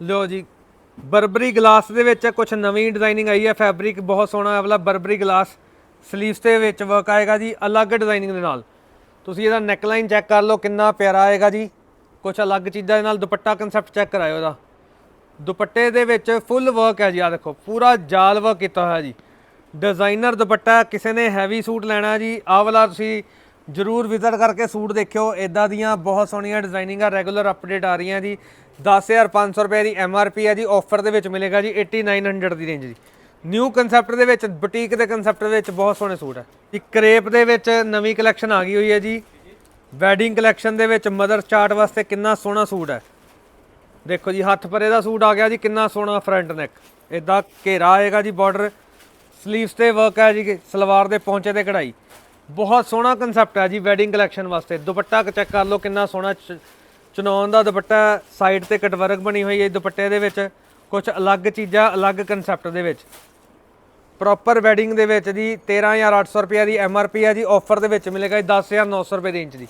ਲਓ ਜੀ, ਬਰਬਰੀ ਗਲਾਸ ਦੇ ਵਿੱਚ ਕੁਝ ਨਵੀਂ ਡਿਜ਼ਾਈਨਿੰਗ ਆਈ ਹੈ ਫੈਬਰਿਕ ਬਹੁਤ ਸੋਹਣਾ ਹੈ ਵਾਲਾ ਬਰਬਰੀ ਗਲਾਸ ਸਲੀਵਸ ਦੇ ਵਿੱਚ ਵਰਕ ਆਏਗਾ ਜੀ, ਅਲੱਗ ਡਿਜ਼ਾਈਨਿੰਗ ਦੇ ਨਾਲ। ਤੁਸੀਂ ਇਹਦਾ ਨੈਕਲਾਈਨ ਚੈੱਕ ਕਰ ਲਓ, ਕਿੰਨਾ ਪਿਆਰਾ ਆਏਗਾ ਜੀ। ਕੁਝ ਅਲੱਗ ਚੀਜ਼ਾਂ ਦੇ ਨਾਲ ਦੁਪੱਟਾ ਕਨਸੈਪਟ ਚੈੱਕ ਕਰਾਇਓ ਇਹਦਾ। ਦੁਪੱਟੇ ਦੇ ਵਿੱਚ ਫੁੱਲ ਵਰਕ ਹੈ ਜੀ ਆ ਦੇਖੋ, ਪੂਰਾ ਜਾਲ ਵਰਕ ਕੀਤਾ ਹੋਇਆ ਜੀ। ਡਿਜ਼ਾਈਨਰ ਦੁਪੱਟਾ, ਕਿਸੇ ਨੇ ਹੈਵੀ ਸੂਟ ਲੈਣਾ ਜੀ, ਆਹ ਵਾਲਾ ਤੁਸੀਂ ਜਰੂਰ ਵਿਜ਼ਿਟ ਕਰਕੇ ਸੂਟ ਦੇਖਿਓ। ਇਦਾਂ ਦੀਆਂ ਬਹੁਤ ਸੋਹਣੀਆਂ ਡਿਜ਼ਾਈਨਿੰਗਾਂ ਰੈਗੂਲਰ ਅਪਡੇਟ ਆ ਰਹੀਆਂ ਜੀ। 10500 ਰੁਪਏ ਦੀ ਐੱਮ ਆਰ ਪੀ ਹੈ ਜੀ ਆਫਰ ਦੇ ਵਿੱਚ ਮਿਲੇਗਾ ਜੀ 8900 ਦੀ ਰੇਂਜ ਜੀ। ਨਿਊ ਕਨਸੈਪਟ ਦੇ ਵਿੱਚ ਬੁਟੀਕ ਦੇ ਕਨਸੈਪਟ ਦੇ ਵਿੱਚ ਬਹੁਤ ਸੋਹਣੇ ਸੂਟ ਹੈ। ਇੱਕ ਕਰੇਪ ਦੇ ਵਿੱਚ ਨਵੀਂ ਕਲੈਕਸ਼ਨ ਆ ਗਈ ਹੋਈ ਹੈ ਜੀ। ਵੈਡਿੰਗ ਕਲੈਕਸ਼ਨ ਦੇ ਵਿੱਚ ਮਦਰ ਚਾਰਟ ਵਾਸਤੇ ਕਿੰਨਾ ਸੋਹਣਾ ਸੂਟ ਹੈ। ਦੇਖੋ ਜੀ, ਹੱਥ ਪਰੇ ਦਾ ਸੂਟ ਆ ਗਿਆ ਜੀ, ਕਿੰਨਾ ਸੋਹਣਾ ਫਰੰਟ ਨੈਕ ਇਦਾਂ ਘੇਰਾ ਆਏਗਾ ਜੀ ਬਾਰਡਰ ਸਲੀਵਸ ਤੇ ਵਰਕ ਹੈ ਜੀ, ਸਲਵਾਰ ਦੇ ਪੌਂਚੇ ਤੇ ਕਢਾਈ। ਬਹੁਤ ਸੋਹਣਾ ਕਨਸੈਪਟ ਹੈ ਜੀ ਵੈਡਿੰਗ ਕਲੈਕਸ਼ਨ ਵਾਸਤੇ। ਦੁਪੱਟਾ ਚੈੱਕ ਕਰ ਲਓ ਕਿੰਨਾ ਸੋਹਣਾ ਚ- ਦਾ ਦੁਪੱਟਾ ਸਾਈਡ ਤੇ ਕਟਵਰਕ ਬਣੀ ਹੋਈ ਹੈ ਜੀ ਦੁਪੱਟੇ ਦੇ ਵਿੱਚ। ਕੁਝ ਅਲੱਗ ਚੀਜ਼ਾਂ, ਅਲੱਗ ਕਨਸੈਪਟ ਦੇ ਵਿੱਚ। ਪ੍ਰੋਪਰ ਵੈਡਿੰਗ ਦੇ ਵਿੱਚ ਜੀ 13800 ਰੁਪਏ ਦੀ ਐੱਮ ਆਰ ਪੀ ਹੈ ਜੀ। ਆਫਰ ਦੇ ਵਿੱਚ ਮਿਲੇਗਾ ਜੀ 10900 ਰੁਪਏ ਰੇਂਜ ਦੀ।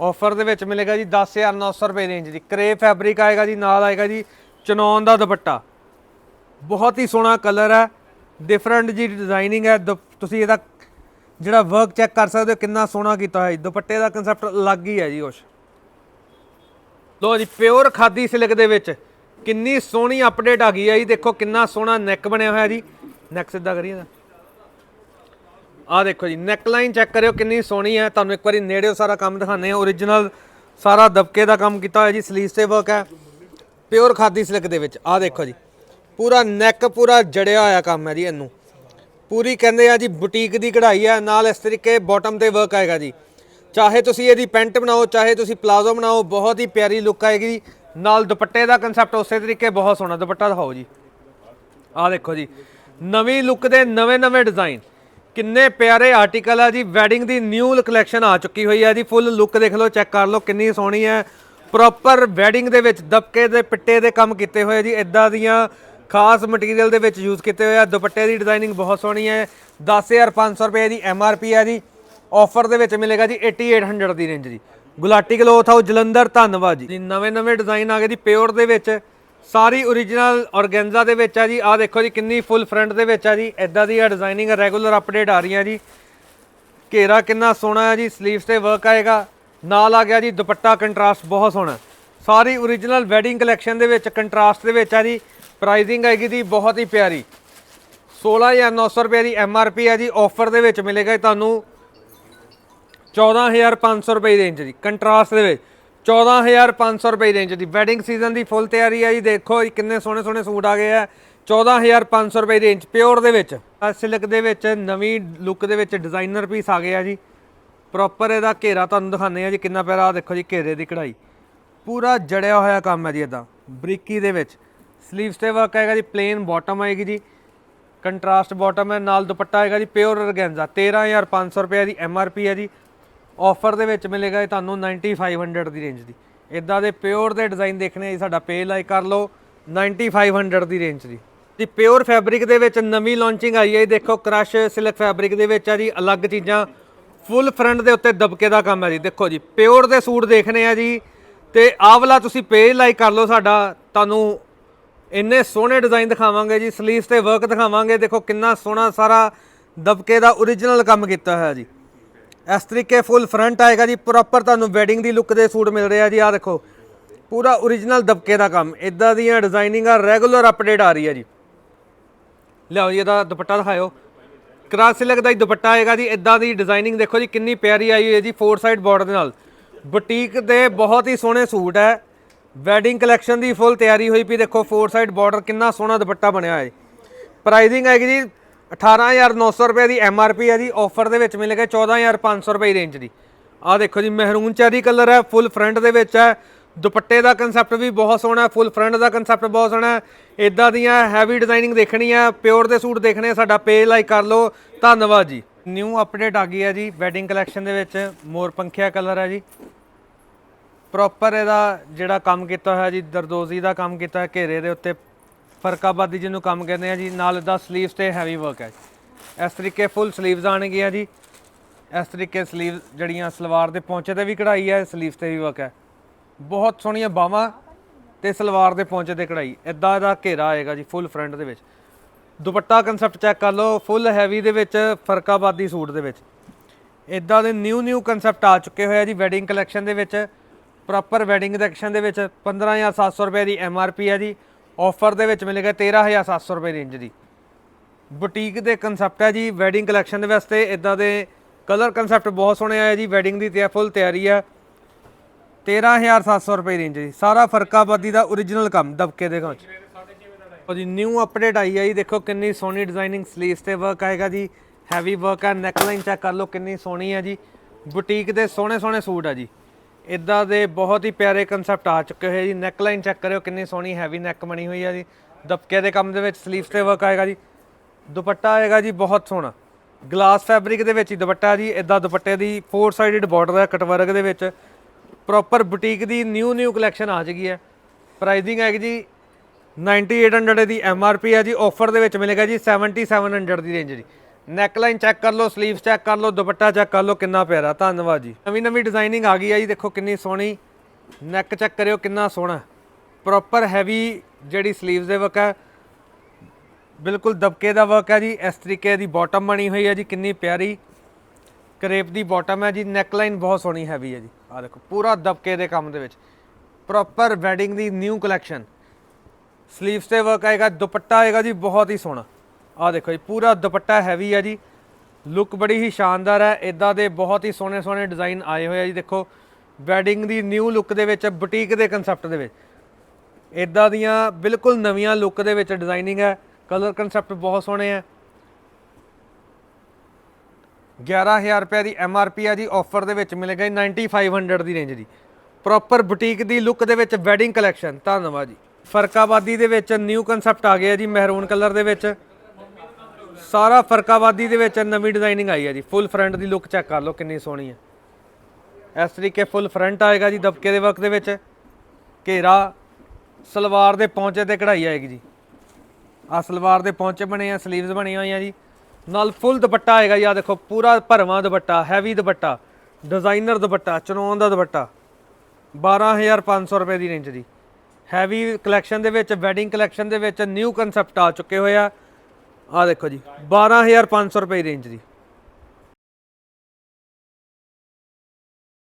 ਆਫਰ ਦੇ ਵਿੱਚ ਮਿਲੇਗਾ ਜੀ 10900 ਰੁਪਏ ਰੇਂਜ ਦੀ। ਕਰੇ ਫੈਬਰਿਕ ਆਏਗਾ ਜੀ, ਨਾਲ ਆਏਗਾ ਜੀ ਚਨੌਨ ਦਾ ਦੁਪੱਟਾ। ਬਹੁਤ ਹੀ ਸੋਹਣਾ ਕਲਰ ਹੈ। ਡਿਫਰੈਂਟ ਜੀ ਡਿਜ਼ਾਈਨਿੰਗ ਹੈ। ਦੁ- ਤੁਸੀਂ ਇਹਦਾ ਜਿਹੜਾ ਵਰਕ ਚੈੱਕ ਕਰ ਸਕਦੇ ਹੋ, ਕਿੰਨਾ ਸੋਹਣਾ ਕੀਤਾ ਹੋਇਆ ਜੀ। ਦੁਪੱਟੇ ਦਾ ਕਨਸੈਪਟ ਅਲੱਗ ਹੀ ਹੈ ਜੀ ਕੁਛ। ਲੋ ਜੀ, ਪਿਓਰ ਖਾਦੀ ਸਿਲਕ ਦੇ ਵਿੱਚ ਕਿੰਨੀ ਸੋਹਣੀ ਅਪਡੇਟ ਆ ਗਈ ਹੈ ਜੀ। ਦੇਖੋ ਕਿੰਨਾ ਸੋਹਣਾ ਨੈਕ ਬਣਿਆ ਹੋਇਆ ਜੀ। ਨੈਕ ਸਿੱਧਾ ਕਰੀਏ ਨਾ। ਆਹ ਦੇਖੋ ਜੀ ਨੈਕ ਲਾਈਨ ਚੈੱਕ ਕਰਿਓ ਕਿੰਨੀ ਸੋਹਣੀ ਹੈ ਤੁਹਾਨੂੰ ਇੱਕ ਵਾਰੀ ਨੇੜਿਓਂ ਸਾਰਾ ਕੰਮ ਦਿਖਾਉਂਦੇ ਆ। ਓਰੀਜਨਲ ਸਾਰਾ ਦਬਕੇ ਦਾ ਕੰਮ ਕੀਤਾ ਹੋਇਆ ਜੀ ਸਲੀਵਸ ਤੇ ਵਰਕ ਹੈ ਪਿਓਰ ਖਾਦੀ ਸਿਲਕ ਦੇ ਵਿੱਚ। ਆਹ ਦੇਖੋ ਜੀ, ਪੂਰਾ ਨੈਕ ਪੂਰਾ ਜੜਿਆ ਹੋਇਆ ਕੰਮ ਹੈ ਜੀ ਇਹਨੂੰ। ਪੂਰੀ ਕਹਿੰਦੇ ਆ ਜੀ ਬੁਟੀਕ ਦੀ ਕਢਾਈ ਹੈ ਨਾਲ ਇਸ ਤਰੀਕੇ ਬਾਟਮ ਤੇ ਵਰਕ ਆਏਗਾ ਜੀ। ਚਾਹੇ ਤੁਸੀਂ ਇਹਦੀ ਪੈਂਟ ਬਣਾਓ, ਚਾਹੇ ਤੁਸੀਂ ਪਲਾਜ਼ੋ ਬਣਾਓ, ਬਹੁਤ ਹੀ ਪਿਆਰੀ ਲੁੱਕ ਆਏਗੀ ਜੀ। ਨਾਲ ਦੁਪੱਟੇ ਦਾ ਕਨਸੈਪਟ ਉਸੇ ਤਰੀਕੇ, ਬਹੁਤ ਸੋਹਣਾ ਦੁਪੱਟਾ ਦਿਖਾਓ ਜੀ। ਆਹ ਦੇਖੋ ਜੀ, ਨਵੀਂ ਲੁੱਕ ਦੇ ਨਵੇਂ-ਨਵੇਂ ਡਿਜ਼ਾਈਨ ਕਿੰਨੇ ਪਿਆਰੇ ਆਰਟੀਕਲ ਆ ਜੀ ਵੈਡਿੰਗ ਦੀ ਨਿਊ ਕਲੈਕਸ਼ਨ ਆ ਚੁੱਕੀ ਹੋਈ ਹੈ ਜੀ। ਫੁੱਲ ਲੁੱਕ ਦੇਖ ਲਓ ਚੈੱਕ ਕਰ ਲਓ, ਕਿੰਨੀ ਸੋਹਣੀ ਹੈ ਪ੍ਰੋਪਰ ਵੈਡਿੰਗ ਦੇ ਵਿੱਚ ਦਬਕੇ ਦੇ ਪਿੱਟੇ ਦੇ ਕੰਮ ਕੀਤੇ ਹੋਏ ਜੀ। ਇਦਾਂ ਦੀਆਂ ਖਾਸ ਮਟੀਰੀਅਲ ਦੇ ਵਿੱਚ ਯੂਜ਼ ਕੀਤੇ ਹੋਏ ਆ। ਦੁਪੱਟੇ ਦੀ ਡਿਜ਼ਾਈਨਿੰਗ ਬਹੁਤ ਸੋਹਣੀ ਹੈ 10500 ਰੁਪਏ ਦੀ ਪੀ ਹੈ ਜੀ। ਆਫਰ ਦੇ ਵਿੱਚ ਮਿਲੇਗਾ ਜੀ 8800 ਦੀ ਰੇਂਜ ਜੀ। ਗੁਲਾਟੀ ਕਲੋਥ ਹਾਊਸ ਜਲੰਧਰ, ਧੰਨਵਾਦ ਜੀ। ਨਵੇਂ ਨਵੇਂ ਡਿਜ਼ਾਈਨ ਆ ਗਏ ਜੀ ਪਿਓਰ ਦੇ ਵਿੱਚ। ਸਾਰੀ ਓਰੀਜਨਲ ਔਰਗੈਂਜ਼ਾ ਦੇ ਵਿੱਚ ਆ ਜੀ। ਆਹ ਦੇਖੋ ਜੀ, ਕਿੰਨੀ ਫੁੱਲ ਫਰੰਟ ਦੇ ਵਿੱਚ ਆ ਜੀ। ਇਦਾਂ ਦੀ ਆ ਡਿਜ਼ਾਈਨਿੰਗ ਰੈਗੂਲਰ ਅਪਡੇਟ ਆ ਰਹੀਆਂ ਜੀ। ਘੇਰਾ ਕਿੰਨਾ ਸੋਹਣਾ ਆ ਜੀ ਸਲੀਵਸ ਤੇ ਵਰਕ ਆਏਗਾ। ਨਾਲ ਆ ਗਿਆ ਜੀ, ਦੁਪੱਟਾ ਕੰਟਰਾਸਟ ਬਹੁਤ ਸੋਹਣਾ। ਸਾਰੀ ਓਰੀਜਨਲ ਵੈਡਿੰਗ ਕਲੈਕਸ਼ਨ ਦੇ ਵਿੱਚ ਕੰਟਰਾਸਟ ਦੇ ਵਿੱਚ ਆ ਜੀ। ਪ੍ਰਾਈਸਿੰਗ ਆਏਗੀ ਦੀ ਬਹੁਤ ਹੀ ਪਿਆਰੀ। 16900 ਰੁਪਏ ਦੀ ਐੱਮ ਆਰ ਪੀ ਹੈ ਜੀ। ਆਫਰ ਦੇ ਵਿੱਚ ਮਿਲੇਗਾ ਜੀ ਤੁਹਾਨੂੰ। 14500 ਰੁਪਏ ਦੀ ਰੇਂਜ ਦੀ। ਕੰਟਰਾਸਟ ਦੇ ਵਿੱਚ 14500 ਰੁਪਏ ਦੀ ਰੇਂਜ ਦੀ। ਵੈਡਿੰਗ ਸੀਜ਼ਨ ਦੀ ਫੁੱਲ ਤਿਆਰੀ ਹੈ ਜੀ, ਦੇਖੋ ਜੀ ਕਿੰਨੇ ਸੋਹਣੇ ਸੋਹਣੇ ਸੂਟ ਆ ਗਏ ਆ। 14500 ਰੁਪਏ ਦੀ ਰੇਂਜ ਪਿਓਰ ਦੇ ਵਿੱਚ। ਸਿਲਕ ਦੇ ਵਿੱਚ ਨਵੀਂ ਲੁੱਕ ਦੇ ਵਿੱਚ ਡਿਜ਼ਾਈਨਰ ਪੀਸ ਆ ਗਏ ਆ ਜੀ। ਪ੍ਰੋਪਰ ਇਹਦਾ ਘੇਰਾ ਤੁਹਾਨੂੰ ਦਿਖਾਉਂਦੇ ਆ ਜੀ, ਕਿੰਨਾ ਪਿਆਰਾ ਆਹ ਦੇਖੋ ਜੀ, ਘੇਰੇ ਦੀ ਕਢਾਈ। ਪੂਰਾ ਜੜਿਆ ਹੋਇਆ ਕੰਮ ਹੈ ਜੀ ਇਦਾਂ ਬਰੀਕੀ ਦੇ ਵਿੱਚ। ਸਲੀਵਸ ਤੇ ਵਰਕ ਆਏਗਾ ਜੀ ਪਲੇਨ ਬਾਟਮ ਆਏਗੀ ਜੀ। ਕੰਟਰਾਸਟ ਬਾਟਮ ਹੈ, ਨਾਲ ਦੁਪੱਟਾ ਆਏਗਾ ਜੀ ਪਿਓਰ ਔਰਗੈਂਜ਼ਾ 13500 ਰੁਪਏ ਦੀ ਪੀ ਹੈ ਜੀ। ਆਫਰ ਦੇ ਵਿੱਚ ਮਿਲੇਗਾ ਜੀ ਤੁਹਾਨੂੰ 9500 ਦੀ ਰੇਂਜ ਦੀ। ਇਦਾਂ ਦੇ ਪਿਓਰ ਦੇ ਡਿਜ਼ਾਈਨ ਦੇਖਣੇ ਜੀ, ਸਾਡਾ ਪੇਜ ਲਾਈਕ ਕਰ ਲਓ 9500 ਦੀ ਰੇਂਜ ਦੀ। ਜੀ ਪਿਓਰ ਫੈਬਰਿਕ ਦੇ ਵਿੱਚ ਨਵੀਂ ਲਾਂਚਿੰਗ ਆਈ ਹੈ ਜੀ, ਦੇਖੋ ਕ੍ਰਸ਼ ਸਿਲਕ ਫੈਬਰਿਕ ਦੇ ਵਿੱਚ ਆ ਜੀ, ਅਲੱਗ ਚੀਜ਼ਾਂ ਫੁੱਲ ਫਰੰਟ ਦੇ ਉੱਤੇ ਦਬਕੇ ਦਾ ਕੰਮ ਹੈ ਜੀ, ਦੇਖੋ ਜੀ ਪਿਓਰ ਦੇ ਸੂਟ ਦੇਖਣੇ ਆ ਜੀ, ਤੇ ਆਹ ਵਾਲਾ ਤੁਸੀਂ ਪੇਜ ਲਾਈਕ ਕਰ ਲਓ ਸਾਡਾ, ਤੁਹਾਨੂੰ ਇੰਨੇ ਸੋਹਣੇ ਡਿਜ਼ਾਈਨ ਦਿਖਾਵਾਂਗੇ ਜੀ ਸਲੀਵਸ ਤੇ ਵਰਕ ਦਿਖਾਵਾਂਗੇ, ਦੇਖੋ ਕਿੰਨਾ ਸੋਹਣਾ ਸਾਰਾ ਦਬਕੇ ਦਾ origignal ਕੰਮ ਕੀਤਾ ਹੋਇਆ ਜੀ। ਇਸ ਤਰੀਕੇ ਫੁੱਲ ਫਰੰਟ ਆਏਗਾ ਜੀ ਪ੍ਰੋਪਰ ਤੁਹਾਨੂੰ ਵੈਡਿੰਗ ਦੀ ਲੁੱਕ ਦੇ ਸੂਟ ਮਿਲ ਰਿਹਾ ਜੀ, ਆਹ ਦੇਖੋ। ਪੂਰਾ origignal ਦਬਕੇ ਦਾ ਕੰਮ ਇਦਾਂ ਦੀਆਂ ਡਿਜ਼ਾਈਨਿੰਗਾਂ ਰੈਗੂਲਰ ਅਪਡੇਟ ਆ ਰਹੀ ਹੈ ਜੀ। ਲਿਆਓ ਜੀ, ਇਹਦਾ ਦੁਪੱਟਾ ਦਿਖਾਇਓ। ਕ੍ਰਾਸ ਸਿਲਕ ਦਾ ਹੀ ਦੁਪੱਟਾ ਆਏਗਾ ਜੀ ਇਦਾਂ ਦੀ ਡਿਜ਼ਾਈਨਿੰਗ ਦੇਖੋ ਜੀ, ਕਿੰਨੀ ਪਿਆਰੀ ਆਈ ਹੋਈ ਹੈ ਜੀ ਫੋਰ ਸਾਈਡ ਬਾਰਡਰ ਦੇ ਨਾਲ। ਬੁਟੀਕ ਦੇ ਬਹੁਤ ਹੀ ਸੋਹਣੇ ਸੂਟ ਹੈ। ਵੈਡਿੰਗ ਕਲੈਕਸ਼ਨ ਦੀ ਫੁੱਲ ਤਿਆਰੀ ਹੋਈ ਪਈ, ਦੇਖੋ ਫੋਰ ਸਾਈਡ ਬਾਰਡਰ ਕਿੰਨਾ ਸੋਹਣਾ ਦੁਪੱਟਾ ਬਣਿਆ ਹੋਇਆ ਹੈ। ਪ੍ਰਾਈਸਿੰਗ ਆਏਗੀ ਜੀ 18900 ਰੁਪਏ ਦੀ ਐੱਮ ਆਰ ਪੀ ਹੈ ਜੀ ਆਫਰ ਦੇ ਵਿੱਚ ਮਿਲੇਗਾ 14500 ਰੁਪਏ ਰੇਂਜ ਦੀ। ਆਹ ਦੇਖੋ ਜੀ ਮਹਿਰੂਨ ਚੈਰੀ ਕਲਰ ਹੈ ਫੁੱਲ ਫਰੰਟ ਦੇ ਵਿੱਚ ਹੈ। ਦੁਪੱਟੇ ਦਾ ਕਨਸੈਪਟ ਵੀ ਬਹੁਤ ਸੋਹਣਾ ਹੈ ਫੁੱਲ ਫਰੰਟ ਦਾ ਕਨਸੈਪਟ ਬਹੁਤ ਸੋਹਣਾ ਹੈ। ਇਦਾਂ ਦੀਆਂ ਹੈਵੀ ਡਿਜ਼ਾਈਨਿੰਗ ਦੇਖਣੀ ਹੈ ਪਿਓਰ ਦੇ ਸੂਟ ਦੇਖਣੇ ਸਾਡਾ ਪੇਜ ਲਾਈਕ ਕਰ ਲਓ। ਧੰਨਵਾਦ ਜੀ। ਨਿਊ ਅਪਡੇਟ ਆ ਗਈ ਹੈ ਜੀ ਵੈਡਿੰਗ ਕਲੈਕਸ਼ਨ ਦੇ ਵਿੱਚ, ਮੋਰ ਪੰਖਿਆ ਕਲਰ ਹੈ ਜੀ। ਪ੍ਰੋਪਰ ਇਹਦਾ ਜਿਹੜਾ ਕੰਮ ਕੀਤਾ ਹੋਇਆ ਜੀ, ਦਰਦੋਜ਼ੀ ਦਾ ਕੰਮ ਕੀਤਾ ਹੈ ਘੇਰੇ ਦੇ ਉੱਤੇ ਫਰਕਾਬਾਦੀ ਜਿਹਨੂੰ ਕੰਮ ਕਹਿੰਦੇ ਆ ਜੀ, ਨਾਲ ਇਹਦਾ ਸਲੀਵਸ ਤੇ ਹੈਵੀ ਵਰਕ ਹੈ ਇਸ ਤਰੀਕੇ ਫੁੱਲ ਸਲੀਵਸ ਆਣਗੀਆਂ ਜੀ। ਇਸ ਤਰੀਕੇ ਸਲੀਵ ਜਿਹੜੀਆਂ ਸਲਵਾਰ ਦੇ ਪੌਂਚੇ ਤੇ ਵੀ ਕਢਾਈ ਹੈ ਸਲੀਵਸ ਤੇ ਵੀ ਵਰਕ ਹੈ। ਬਹੁਤ ਸੋਹਣੀਆਂ ਬਾਹਾਂ ਤੇ ਸਲਵਾਰ ਦੇ ਪੌਂਚੇ ਤੇ ਕਢਾਈ। ਇਦਾਂ ਇਹਦਾ ਘੇਰਾ ਆਏਗਾ ਜੀ ਫੁੱਲ ਫਰੰਟ ਦੇ ਵਿੱਚ। ਦੁਪੱਟਾ ਕਨਸੈਪਟ ਚੈੱਕ ਕਰ ਲਓ ਫੁੱਲ ਹੈਵੀ ਦੇ ਵਿੱਚ, ਫਰਕਾਬਾਦੀ ਸੂਟ ਦੇ ਵਿੱਚ। ਇਦਾਂ ਦੇ ਨਿਊ ਨਿਊ ਕਨਸੈਪਟ ਆ ਚੁੱਕੇ ਹੋਏ ਆ ਜੀ ਵੈਡਿੰਗ ਕਲੈਕਸ਼ਨ ਦੇ ਵਿੱਚ। ਪ੍ਰੋਪਰ ਵੈਡਿੰਗ ਕਲੈਕਸ਼ਨ ਦੇ ਵਿੱਚ 15700 ਰੁਪਏ ਦੀ ਐੱਮ ਆਰ ਪੀ ਹੈ ਜੀ। ਆਫਰ ਦੇ ਵਿੱਚ ਮਿਲੇਗਾ 13700 ਰੁਪਏ ਰੇਂਜ ਦੀ। ਬੁਟੀਕ ਦੇ ਕਨਸੈਪਟ ਹੈ ਜੀ ਵੈਡਿੰਗ ਕਲੈਕਸ਼ਨ ਦੇ ਵਾਸਤੇ ਇਦਾਂ ਦੇ ਕਲਰ ਕਨਸੈਪਟ ਬਹੁਤ ਸੋਹਣੇ ਆਏ ਜੀ ਵੈਡਿੰਗ ਦੀ ਤੇ ਫੁੱਲ ਤਿਆਰੀ ਆ। 13700 ਰੁਪਏ ਰੇਂਜ ਦੀ ਸਾਰਾ ਫਰਕਾਬਾਦੀ ਦਾ origignal ਕੰਮ, ਦਬਕੇ ਦੇ ਵਿੱਚ। ਉਹ ਜੀ ਨਿਊ ਅਪਡੇਟ ਆਈ ਹੈ ਜੀ, ਦੇਖੋ ਕਿੰਨੀ ਸੋਹਣੀ ਡਿਜ਼ਾਈਨਿੰਗ ਸਲੀਵਸ ਤੇ ਵਰਕ ਆਏਗਾ ਜੀ। ਹੈਵੀ ਵਰਕ ਹੈ ਨੈਕਲਾਈਨ ਚੈੱਕ ਕਰ ਲਓ ਕਿੰਨੀ ਸੋਹਣੀ ਹੈ ਜੀ। ਬੁਟੀਕ ਦੇ ਸੋਹਣੇ ਸੋਹਣੇ ਸੂਟ ਆ ਜੀ। ਇਦਾਂ ਦੇ ਬਹੁਤ ਹੀ ਪਿਆਰੇ ਕਨਸੈਪਟ ਆ ਚੁੱਕੇ ਹੋਏ ਜੀ। ਨੈਕਲਾਈਨ ਚੈੱਕ ਕਰਿਓ, ਕਿੰਨੀ ਸੋਹਣੀ ਹੈਵੀ ਨੈਕ ਬਣੀ ਹੋਈ ਹੈ ਜੀ। ਦਬਕੇ ਦੇ ਕੰਮ ਦੇ ਵਿੱਚ ਸਲੀਵਸ ਤੇ ਵਰਕ ਆਏਗਾ ਜੀ। ਦੁਪੱਟਾ ਆਏਗਾ ਜੀ, ਬਹੁਤ ਸੋਹਣਾ। ਗਲਾਸ ਫੈਬਰਿਕ ਦੇ ਵਿੱਚ ਹੀ ਦੁਪੱਟਾ ਜੀ। ਇਦਾਂ ਦੁਪੱਟੇ ਦੀ ਫੋਰ ਸਾਈਡਡ ਬਾਰਡਰ ਹੈ ਕਟਵਰਕ ਦੇ ਵਿੱਚ। ਪ੍ਰੋਪਰ ਬੁਟੀਕ ਦੀ ਨਿਊ ਨਿਊ ਕਲੈਕਸ਼ਨ ਆ ਚੁੱਕੀ ਹੈ ਪ੍ਰਾਈਸਿੰਗ ਹੈਗੀ ਜੀ 9800 ਦੀ ਐੱਮ ਆਰ ਪੀ ਹੈ ਜੀ। ਆਫਰ ਦੇ ਵਿੱਚ ਮਿਲੇਗਾ ਜੀ 7700 ਦੀ ਰੇਂਜ ਜੀ। ਨੈਕਲਾਈਨ ਚੈੱਕ ਕਰ ਲਓ ਸਲੀਵਸ ਚੈੱਕ ਕਰ ਲਓ, ਦੁਪੱਟਾ ਚੈੱਕ ਕਰ ਲਓ, ਕਿੰਨਾ ਪਿਆਰਾ, ਧੰਨਵਾਦ ਜੀ। ਨਵੀਂ ਨਵੀਂ ਡਿਜ਼ਾਈਨਿੰਗ ਆ ਗਈ ਹੈ ਜੀ, ਦੇਖੋ ਕਿੰਨੀ ਸੋਹਣੀ। ਨੈਕ ਚੈੱਕ ਕਰਿਓ, ਕਿੰਨਾ ਸੋਹਣਾ। ਪ੍ਰੋਪਰ ਹੈਵੀ ਜਿਹੜੀ ਸਲੀਵਸ ਦੇ ਵਰਕ ਹੈ ਬਿਲਕੁਲ ਦਬਕੇ ਦਾ ਵਰਕ ਹੈ ਜੀ, ਇਸ ਤਰੀਕੇ ਦੀ ਬਾਟਮ ਬਣੀ ਹੋਈ ਹੈ ਜੀ, ਕਿੰਨੀ ਪਿਆਰੀ। ਕਰੇਪ ਦੀ ਬਾਟਮ ਹੈ ਜੀ ਨੈਕਲਾਈਨ ਬਹੁਤ ਸੋਹਣੀ ਹੈਵੀ ਹੈ ਜੀ। ਆ ਦੇਖੋ, ਪੂਰਾ ਦਬਕੇ ਦੇ ਕੰਮ ਦੇ ਵਿੱਚ। ਪ੍ਰੋਪਰ ਵੈਡਿੰਗ ਦੀ ਨਿਊ ਕਲੈਕਸ਼ਨ ਸਲੀਵਸ ਤੇ ਵਰਕ ਆਏਗਾ, ਦੁਪੱਟਾ ਆਏਗਾ ਜੀ, ਬਹੁਤ ਹੀ ਸੋਹਣਾ। ਆ ਦੇਖੋ ਜੀ, ਪੂਰਾ ਦੁਪੱਟਾ ਹੈਵੀ ਆ ਜੀ। ਲੁੱਕ ਬੜੀ ਹੀ ਸ਼ਾਨਦਾਰ ਹੈ। ਇਦਾਂ ਦੇ ਬਹੁਤ ਹੀ ਸੋਹਣੇ ਸੋਹਣੇ ਡਿਜ਼ਾਈਨ ਆਏ ਹੋਏ ਆ ਜੀ, ਦੇਖੋ। ਵੈਡਿੰਗ ਦੀ ਨਿਊ ਲੁੱਕ ਦੇ ਵਿੱਚ ਬੁਟੀਕ ਦੇ ਕਨਸੈਪਟ ਦੇ ਵਿੱਚ। ਇਦਾਂ ਦੀਆਂ ਬਿਲਕੁਲ ਨਵੀਆਂ ਲੁੱਕ ਦੇ ਵਿੱਚ ਡਿਜ਼ਾਈਨਿੰਗ ਹੈ। ਕਲਰ ਕਨਸੈਪਟ ਬਹੁਤ ਸੋਹਣੇ ਆ। 11000 ਰੁਪਏ ਦੀ ਐੱਮ ਆਰ ਪੀ ਆ ਜੀ ਆਫਰ ਦੇ ਵਿੱਚ ਮਿਲੇਗਾ ਜੀ 9500 ਦੀ ਰੇਂਜ ਦੀ ਪ੍ਰੋਪਰ ਬੁਟੀਕ ਦੀ ਲੁੱਕ ਦੇ ਵਿੱਚ ਵੈਡਿੰਗ ਕਲੈਕਸ਼ਨ ਧੰਨਵਾਦ ਜੀ। ਫਰਕਾਬਾਦੀ ਦੇ ਵਿੱਚ ਨਿਊ ਕਨਸੈਪਟ ਆ ਗਿਆ ਜੀ ਮਹਿਰੂਨ ਕਲਰ ਦੇ ਵਿੱਚ। ਸਾਰਾ ਫਰਕਾਬਾਦੀ ਦੇ ਵਿੱਚ ਨਵੀਂ ਡਿਜ਼ਾਈਨਿੰਗ ਆਈ ਹੈ ਜੀ। ਫੁੱਲ ਫਰੰਟ ਦੀ ਲੁੱਕ ਚੈੱਕ ਕਰ ਲਓ ਕਿੰਨੀ ਸੋਹਣੀ ਹੈ। ਇਸ ਤਰੀਕੇ ਫੁੱਲ ਫਰੰਟ ਆਏਗਾ ਜੀ ਦਬਕੇ ਦੇ ਵਰਕ ਦੇ ਵਿੱਚ। ਘੇਰਾ ਸਲਵਾਰ ਦੇ ਪੌਂਚੇ ਤੇ ਕਢਾਈ ਆਏਗੀ ਜੀ। ਆ ਸਲਵਾਰ ਦੇ ਪੌਂਚੇ ਬਣੇ ਆ 슬ੀਵਸ ਬਣੀਆਂ ਹੋਈਆਂ ਜੀ। ਨਾਲ ਫੁੱਲ ਦੁਪੱਟਾ ਆਏਗਾ ਜੀ ਆ ਦੇਖੋ, ਪੂਰਾ ਭਰਵਾਂ ਦੁਪੱਟਾ ਹੈਵੀ ਦੁਪੱਟਾ ਡਿਜ਼ਾਈਨਰ ਦੁਪੱਟਾ ਚਨੌਨ ਦਾ ਦੁਪੱਟਾ। 12500 ਰੁਪਏ ਦੀ ਰੇਂਜ ਦੀ ਹੈਵੀ ਕਲੈਕਸ਼ਨ ਦੇ ਵਿੱਚ ਵੈਡਿੰਗ ਕਲੈਕਸ਼ਨ ਦੇ ਵਿੱਚ ਨਿਊ ਕਨਸੈਪਟ ਆ ਚੁੱਕੇ ਹੋਏ ਆ। ਆ ਦੇਖੋ ਜੀ 12500 ਰੁਪਏ ਦੀ ਰੇਂਜ ਦੀ